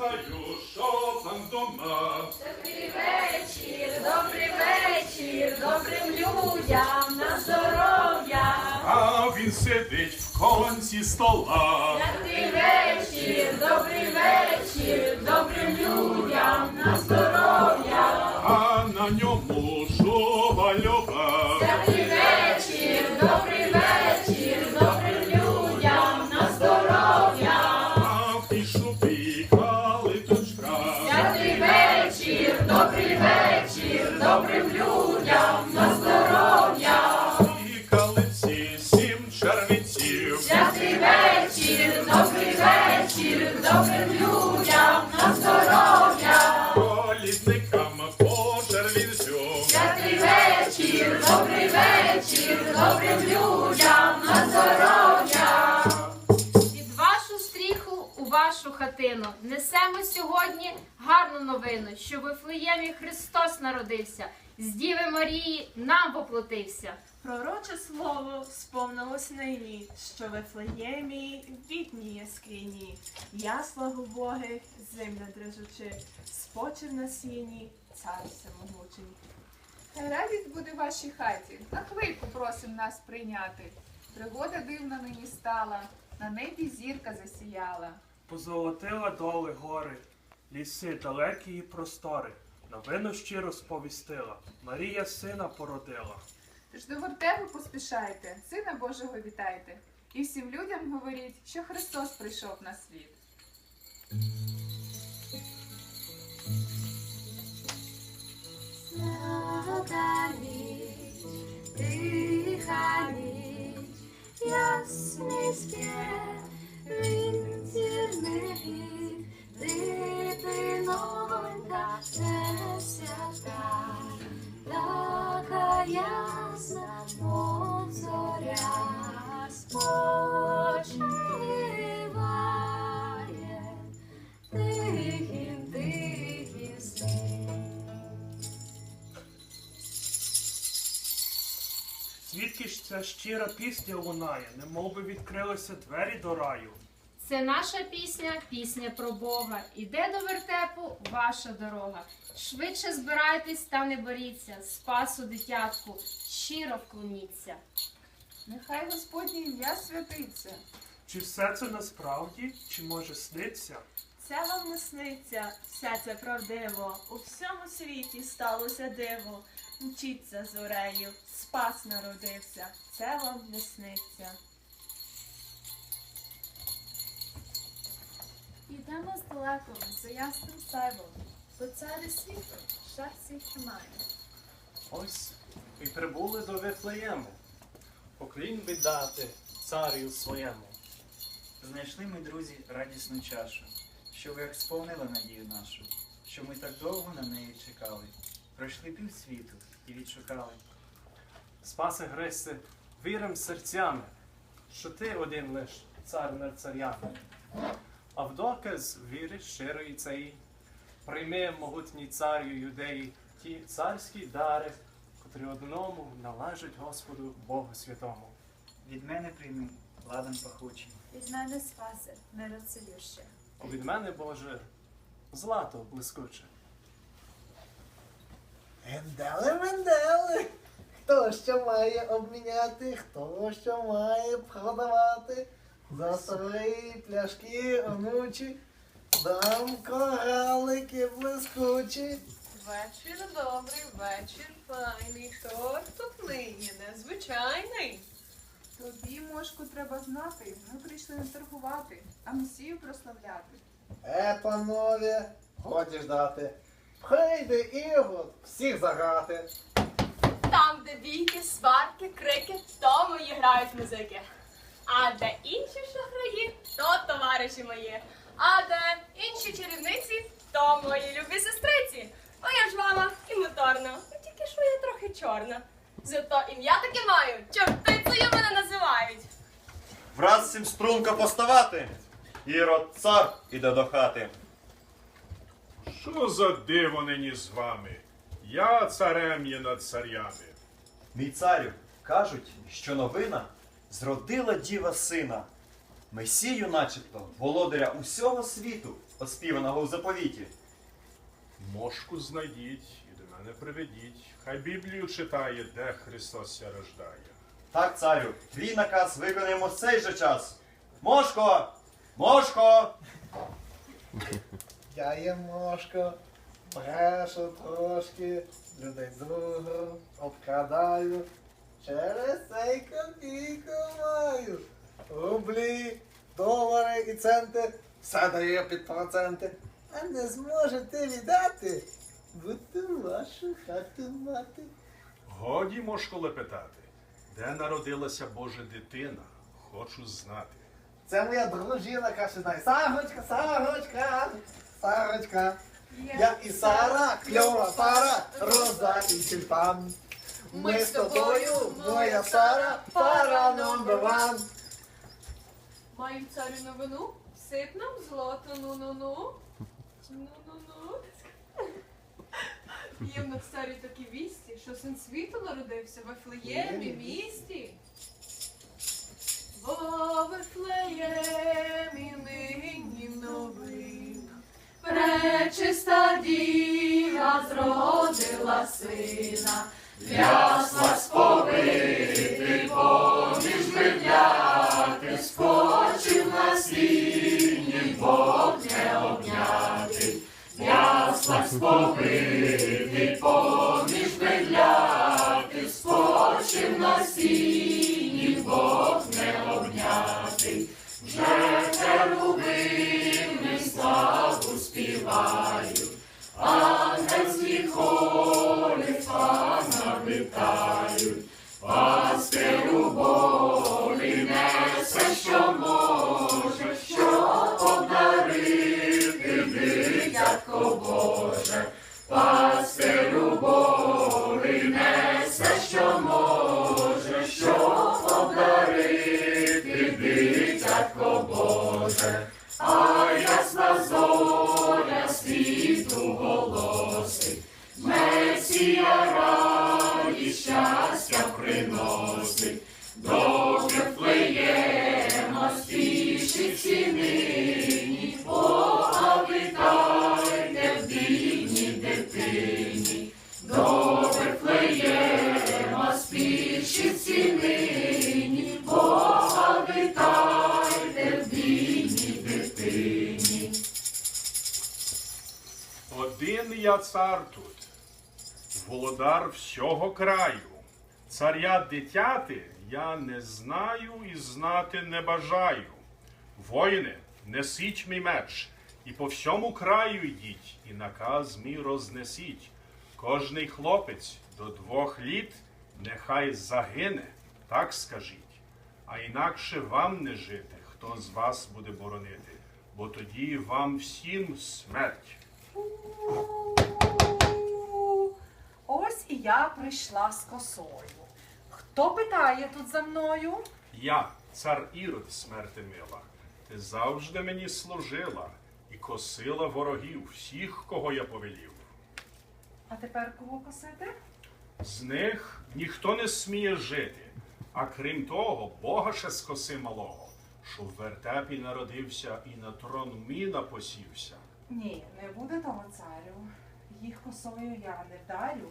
знаю, що там дома. Добрий вечір, добрий вечір, добрим людям на здоров'я. А він сидить в конці стола. Добрий вечір, добрий вечір, добрим людям на здоров'я. А на ньому добрим людям на здоров'я. Колісникам по червінцю. Добрий вечір, добрий вечір, добрим людям на здоров'я. Під вашу стріху у вашу хатину несемо сьогодні гарну новину, що в Вифлеємі Христос народився, з Діви Марії нам воплотився. Пророче слово сповнилось нині, що в Ефлеємі вітні яскрині, яслах убогих, земля дрижучи, спочив на сіні, цар всемогучий. Хай радість буде в вашій хаті. На хвильку просим нас прийняти. Пригода дивна нині стала, на небі зірка засіяла. Позолотила доли гори, ліси далекі і простори. Новину щиро сповістила. Марія сина породила. Тож до вертепу поспішайте, Сина Божого вітайте. І всім людям говоріть, що Христос прийшов на світ. Свята ніч, тиха ніч, ясний спів, вінцірний, дитинонька Щира пісня лунає, немов би відкрилися двері до раю. Це наша пісня, пісня про Бога. Іде до вертепу ваша дорога. Швидше збирайтесь та не боріться, спасу дитятку, щиро вклоніться. Нехай Господнє ім'я святиться. Чи все це насправді, чи може сниться? Це вам не сниться, все це правдиво, у всьому світі сталося диво. Мчіться зорею, спас народився, це вам не сниться. Йдемо здалеку за ясним сяйвом, бо царі світу шар всіх тримає. Ось і прибули до Вифлеєму. Поклін віддати царю своєму. Знайшли ми, друзі, радісну чашу, що ви як сповнили надію нашу, що ми так довго на неї чекали. Пройшли півсвіту і відшукали. Спаси Христе, вірим серцями, що ти один лиш цар над царями. А в доказ віри щирої цієї, прийми могутній царю юдеї ті царські дари, котрі одному належать Господу Богу Святому. Від мене прийми ладан пахучий. Від мене спаси, мироцелюще. А від мене, Боже, злато блискуче. Мендели, мендели. Хто що має обміняти, хто що має продавати. За старі пляшки онучі, дам коралики блискучі. Вечір добрий, вечір файний. Хто тут нині незвичайний? Тобі, мошку, треба знати. Ми прийшли не торгувати, а Месію прославляти. Е, панове, годі ждати. Прийде Ігор, всіх заграти. Там, де бійки, сварки, крики, то мої грають музики. А де інші шахраї, то товариші мої. А де інші чарівниці, то мої любі сестриці. Моя ж мама і моторна, ну тільки що я трохи чорна. Зато ім'я таке маю, чортицею мене називають. Враз цим струнко поставати. Ірод цар іде до хати. Що за диво нині з вами? Я царем є над царями. Мій царю, кажуть, що новина зродила діва сина. Месію, начебто, володаря усього світу. оспіваного в заповіті? Мошку знайдіть і до мене приведіть. Хай Біблію читає, де Христос ся рождає. Так, царю, твій наказ виконаємо в цей же час. Мошко! Мошко! Я є мошко, брешу трошки, людей другу обкрадаю. Через цей копійку маю. Рублі, долари і центи, все дає під проценти. А не зможете віддати, буду вашу хату мати. Годі мошко лепетати, де народилася Божа дитина, хочу знати. Це моя дружина каже, знає. Сарочка, Сарочка. Я і Сара, кльова пара, роза і тюльпан. Ми з тобою, моя Сара, пара номер ван. Маю царю новину, сип нам злото, ну-ну-ну. Ну-ну-ну. Є в нас царю такі вісті, що син світу народився в Вифлеємі місті. Во Вифлеємі нині. Пречиста діва зродила сина, ясла сповити поміж медляти, скочив на сіні, Бог не обняти, ясла сповити цар володар всього краю. Царя дитяти я не знаю і знати не бажаю. Воїни, несіть мій меч, і по всьому краю йдіть, і наказ мій рознесіть. Кожний хлопець до двох літ нехай загине, так скажіть. А інакше вам не жити, хто з вас буде боронити, бо тоді вам всім смерть. Ось і я прийшла з косою. Хто питає тут за мною? Я, цар Ірод, смерти мила, ти завжди мені служила і косила ворогів всіх, кого я повелів. А тепер кого косити? З них ніхто не сміє жити, а крім того, Бога ще скоси малого, що в вертепі народився і на трон міна посівся. Ні, не буде того царю. Їх косою я не вдарю.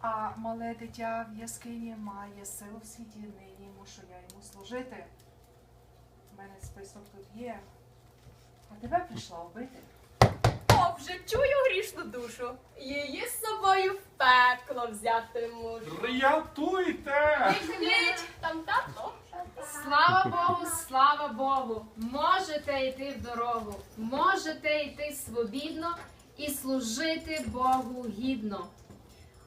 А мале дитя в яскині має силу в світі нині, мушу я йому служити. У мене список тут є. А тебе прийшла вбити. О, вже чую грішну душу. Її з собою в пекло взяти мушу. Рятуйте! Візьміть, там тато. Слава Богу, слава Богу! Можете йти в дорогу, можете йти свобідно і служити Богу гідно.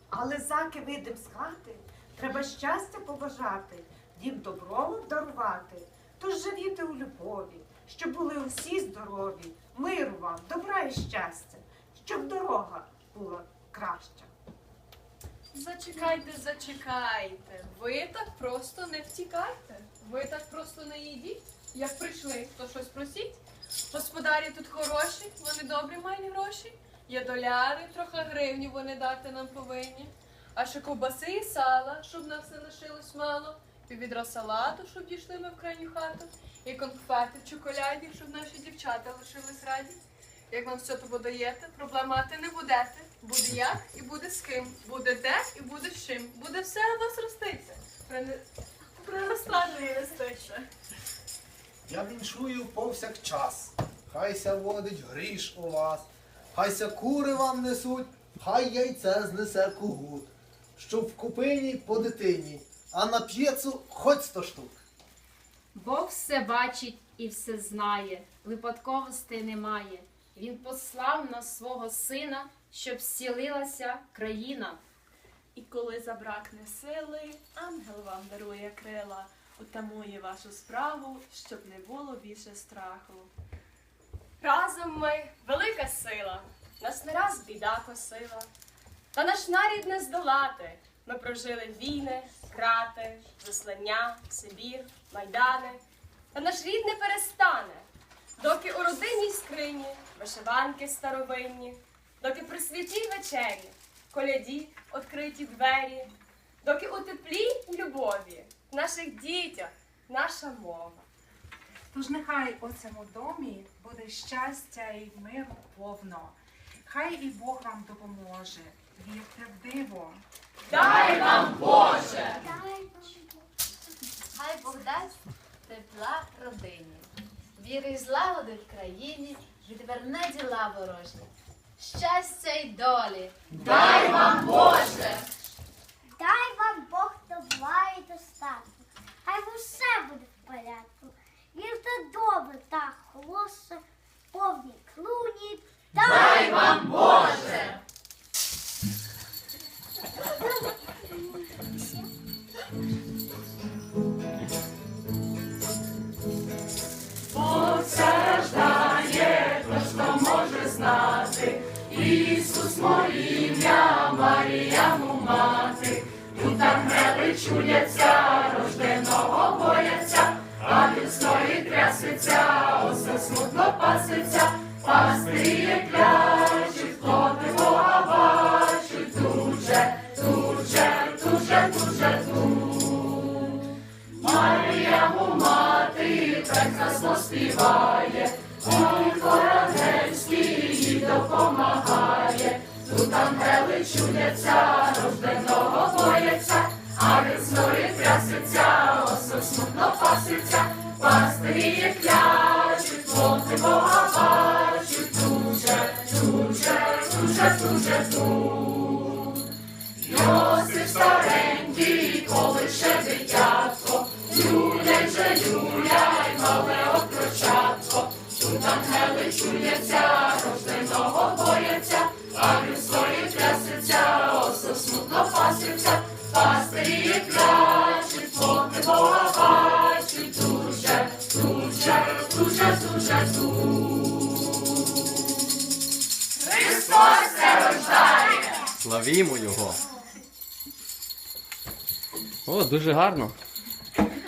Але заки вийдем з хати, треба щастя побажати, дім добробут дарувати. Тож живіте у любові, щоб були усі здорові, миру вам, добра і щастя, щоб дорога була краща. Зачекайте, зачекайте. Ви так просто не втікайте. Ви так просто не їдіть. Як прийшли, то щось просіть. Господарі тут хороші, вони добрі мають гроші. Є доляри, трохи гривні вони дати нам повинні. А ще ковбаси і сала, щоб нас не лишилось мало. Піввідра салату, щоб дійшли ми в крайню хату. І конфети в чоколяді, щоб наші дівчата лишились раді. Як вам все то подаєте, проблемати не будете. Буде як і буде з ким. Буде де і буде з чим. Буде все у вас роститься. Приростати і. Я віншую повсякчас. Хайся водить гріш у вас, хайся кури вам несуть, хай яйце знесе кугут. Щоб в купині по дитині, а на п'єцу хоч сто штук. Бог все бачить і все знає, випадковостей немає. Він послав на свого сина, щоб зцілилася країна. І коли забракне сили, ангел вам дарує крила, утамує вашу справу, щоб не було більше страху. Разом ми велика сила, нас не раз біда косила. Та наш нарід не здолати. Ми прожили війни, крати, заслання, Сибір, майдани. Та наш рід не перестане, доки у родинній скрині вишиванки старовинні, доки при святій вечері, коляді відкриті двері, доки у теплі любові в наших дітях наша мова. Тож нехай у цьому домі буде щастя і миру повно. Хай і Бог вам допоможе. Вірте в диво. Дай вам Боже! Хай Бог дасть тепла родині, віри й злагоди в країні, відверне діла ворожі. Щастя й долі. Дай вам Боже! Дай вам Бог добра і достатку. Хай усе буде в порядку. Вірте добре та хороше, повні клуні. Дай вам Боже! Тут ангели чуляться, рожденого бояться, а людської трясеться, осе смутно паситься, пастирі клячуть, хлопи Бога бачуть, тут же, тут же, тут. Марія му мати, прекрасно співає, Ой, королевський їй допомагає, тут ангели чудяться, рожденого ангели чуняться, рожденого бояться, а людської трясеться, осе смутно паситься, пастирі клячуть, хлопи Бога бачуть, тут же, тут же, тут же, тут же, тут. Христос се рождає! Славімо його. О, дуже гарно.